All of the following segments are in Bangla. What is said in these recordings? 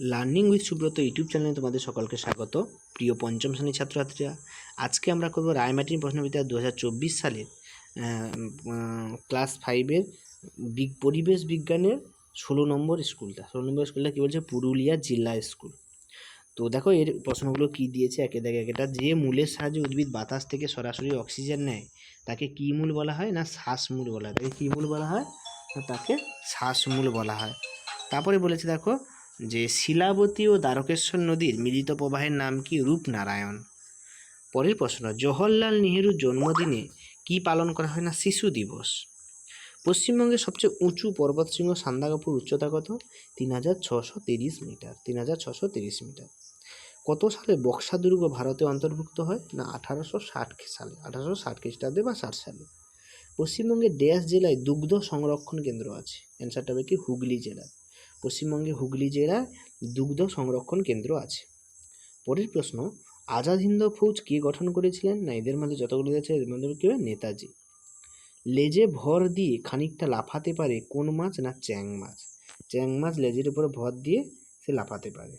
লার্নিং উইথ সুব্রত ইউটিউব চ্যানেলে তোমাদের সকলকে স্বাগত। প্রিয় পঞ্চম শ্রেণির ছাত্রছাত্রীরা, আজকে আমরা করব রায়মাটির প্রশ্নবিদ্যা দু হাজার চব্বিশ সালের ক্লাস ফাইভের বিগ, পরিবেশ বিজ্ঞানের ষোলো নম্বর স্কুলটা। ষোলো নম্বর স্কুলটা কী বলছে? পুরুলিয়া জেলা স্কুল। তো দেখো, এর প্রশ্নগুলো কী দিয়েছে? একে দেখে একটা। যে মূলের সাহায্যে উদ্ভিদ বাতাস থেকে সরাসরি অক্সিজেন নেয়, তাকে কী মূল বলা হয় না শ্বাসমূল বলা হয়? তাকে কী মূল বলা হয়? তাকে শ্বাসমূল বলা হয়। তারপরে বলেছে, দেখো যে শিলাবতী ও দ্বারকেশ্বর নদীর মিলিত প্রবাহের নাম কি রূপনারায়ণ? পরের প্রশ্ন, জওহরলাল নেহেরুর জন্মদিনে কি পালন করা হয় না শিশু দিবস? পশ্চিমবঙ্গের সবচেয়ে উঁচু পর্বতশৃঙ্গ সান্দাকাপুর উচ্চতা কত? তিন হাজার ছশো তিরিশ মিটার। তিন হাজার ছশো তিরিশ মিটার। কত সালে বক্সা দুর্গ ভারতে অন্তর্ভুক্ত হয়? না, আঠারোশো ষাট সালে, আঠারোশো ষাট খ্রিস্টাব্দে বা ষাট সালে। পশ্চিমবঙ্গের ড্যাশ জেলায় দুগ্ধ সংরক্ষণ কেন্দ্র আছে। অ্যান্সারটা হবে কি হুগলি জেলায় পশ্চিমবঙ্গে হুগলি জেলায় দুগ্ধ সংরক্ষণ কেন্দ্র আছে। পরের প্রশ্ন, আজাদ হিন্দ ফৌজ কে গঠন করেছিলেন? না, এদের মধ্যে যতগুলো আছে এদের মধ্যে কি হবে নেতাজি। লেজে ভর দিয়ে খানিকটা লাফাতে পারে কোন মাছ না চ্যাং মাছ? চ্যাং মাছ লেজের উপরে ভর দিয়ে সে লাফাতে পারে।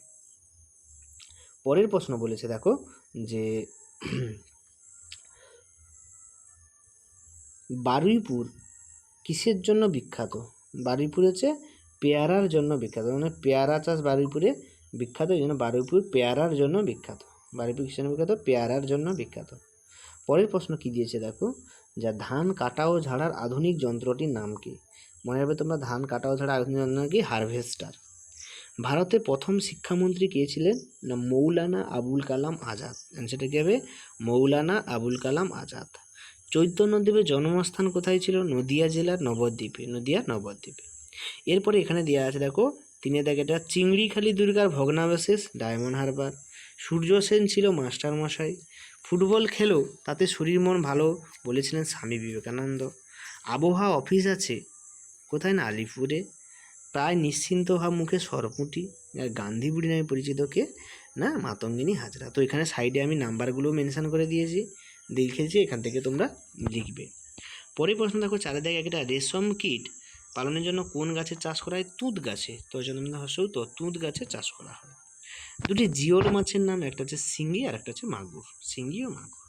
পরের প্রশ্ন বলেছে, দেখো, যে বারুইপুর কিসের জন্য বিখ্যাত? বারুইপুর হচ্ছে পেয়ারার জন্য বিখ্যাত। মানে পেয়ারা চাষ বারুইপুরে বিখ্যাত, এই জন্য বারুইপুর পেয়ারার জন্য বিখ্যাত। বারুইপুর কিসের বিখ্যাত? পেয়ারার জন্য বিখ্যাত। পরের প্রশ্ন কি দিয়েছে দেখো? যা ধান কাটা ও ঝাড়ার আধুনিক যন্ত্রটির নাম কি? মনে রাখবে তোমরা ধান কাটা ও ঝাড়ার আধুনিক যন্ত্র কি? হারভেস্টার। ভারতের প্রথম শিক্ষামন্ত্রী কে ছিলেন? না, মৌলানা আবুল কালাম আজাদ। সেটা কী হবে? মৌলানা আবুল কালাম আজাদ। চৈতন্যদ্বীপের জন্মস্থান কোথায় ছিল? নদিয়া জেলার নবদ্বীপে। নদিয়া নবদ্বীপে। এরপরে এখানে দেওয়া আছে, দেখো, তিনি দেখে, এটা চিংড়িখালি দুর্গার ভগ্নাবশেষ, ডায়মন্ড হারবার। সূর্য সেন ছিল মাস্টার মশাই। ফুটবল খেলো, তাতে শরীর মন ভালো বলেছিলেন স্বামী বিবেকানন্দ। আবহাওয়া অফিস আছে, কোথায় না আলিপুরে? প্রায় নিশ্চিন্ত ভাব মুখে সরপুটি। আর গান্ধী বুড়ি নামে পরিচিত কে? না, মাতঙ্গিনী হাজরা। তো এখানে সাইডে আমি নাম্বারগুলো মেনশন করে দিয়েছি। লিখেছি এখান থেকে তোমরা লিখবে। পরে প্রশ্ন দেখো, চারিদিকে একটা রেশম কীট। পালনের জন্য কোন গাছের চাষ করা হয়? তুঁত গাছে। তো হসেও তো তুঁত গাছে চাষ করা হয়। দুটি জিওল মাছের নাম, একটা হচ্ছে শিঙ্গি আর একটা হচ্ছে মাগুর। শিঙ্গি ও মাগুর।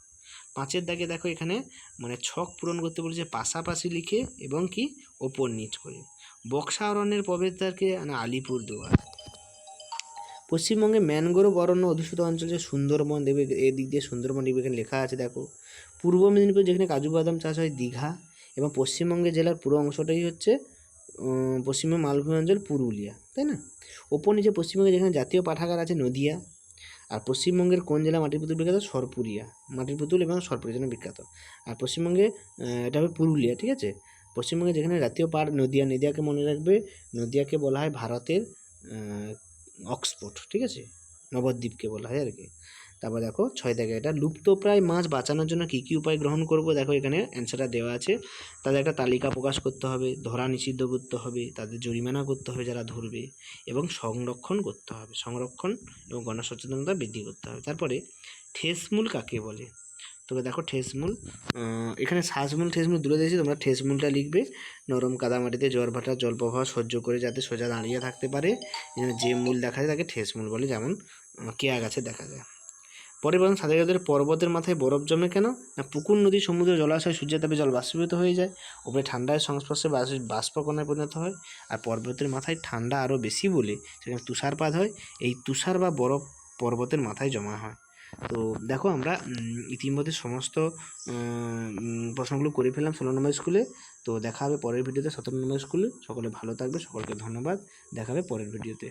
পাঁচের দাগে দেখো এখানে মানে ছক পূরণ করতে বলেছে পাশাপাশি লিখে এবং কি ওপর নিচ করে। বক্সা অরণ্যের প্রবেশদ্বারকে মানে আলিপুর দুয়ার পশ্চিমবঙ্গে ম্যানগ্রোভ অরণ্য অধিষ্ঠিত অঞ্চল যে সুন্দরবন দেবে, এদিক দিয়ে সুন্দরবন এখানে লেখা আছে, দেখো। পূর্ব মেদিনীপুর যেখানে কাজু বাদাম চাষ হয়, দীঘা। এবং পশ্চিমবঙ্গের জেলার পুরো অংশটাই হচ্ছে পশ্চিমবঙ্গ মালভূমি অঞ্চল পুরুলিয়া, তাই না? ওপর নিচে পশ্চিমবঙ্গে যেখানে জাতীয় পাঠাগার আছে নদিয়া, আর পশ্চিমবঙ্গের কোন জেলা মাটির পুতুল বিখ্যাত? সরপুরিয়া, মাটির পুতুল এবং সরপুরিয়া জন্য বিখ্যাত। আর পশ্চিমবঙ্গে এটা হবে পুরুলিয়া, ঠিক আছে? পশ্চিমবঙ্গে যেখানে জাতীয় পার নদিয়া, নদিয়াকে মনে রাখবে, নদিয়াকে বলা হয় ভারতের অক্সফোর্ড, ঠিক আছে? নবদ্বীপকে বলা হয় আর কি। তারপর দেখো, ছয় দেখে এটা। লুপ্তপ্রায় মাছ বাঁচানোর জন্য কী কী উপায় গ্রহণ করব? দেখো, এখানে অ্যান্সারটা দেওয়া আছে। তাদের একটা তালিকা প্রকাশ করতে হবে, ধরা নিষিদ্ধ করতে হবে, তাদের জরিমানা করতে হবে যারা ধরবে, এবং সংরক্ষণ করতে হবে। সংরক্ষণ এবং গণসচেতনতা বৃদ্ধি করতে হবে। তারপরে, ঠেসমূল কাকে বলে? তবে দেখো, ঠেসমূল এখানে শ্বাসমূল ঠেসমূল দূরে দিয়েছি। তোমরা ঠেসমূলটা লিখবে। নরম কাদামাটিতে জ্বর ভাটা জল প্রবাহ সহ্য করে যাতে সোজা দাঁড়িয়ে থাকতে পারে। যে মূল দেখা যায় তাকে ঠেসমূল বলে। যেমন কেয়া গাছে দেখা যায়। পরে বরং সাঁতারকাদের পর্বতের মাথায় বরফ জমে কেন? না পুকুর, নদী, সমুদ্র, জলাশয় সূর্যের তাপে জল বাষ্পীভূত হয়ে যায় ওপরে ঠান্ডায় সংস্পর্শে বাষ্পকণায় পরিণত হয়, আর পর্বতের মাথায় ঠান্ডা আরও বেশি বলে সেখানে তুষারপাত হয়, এই তুষার বা বরফ পর্বতের মাথায় জমা হয়। তো দেখো আমরা ইতিমধ্যে সমস্ত প্রশ্নগুলো করে ফেললাম ষোলো নম্বর স্কুলে। তো দেখা হবে পরের ভিডিওতে, সতেরো নম্বর স্কুলে। সকলে ভালো থাকবে, সকলকে ধন্যবাদ। দেখা হবে পরের ভিডিওতে।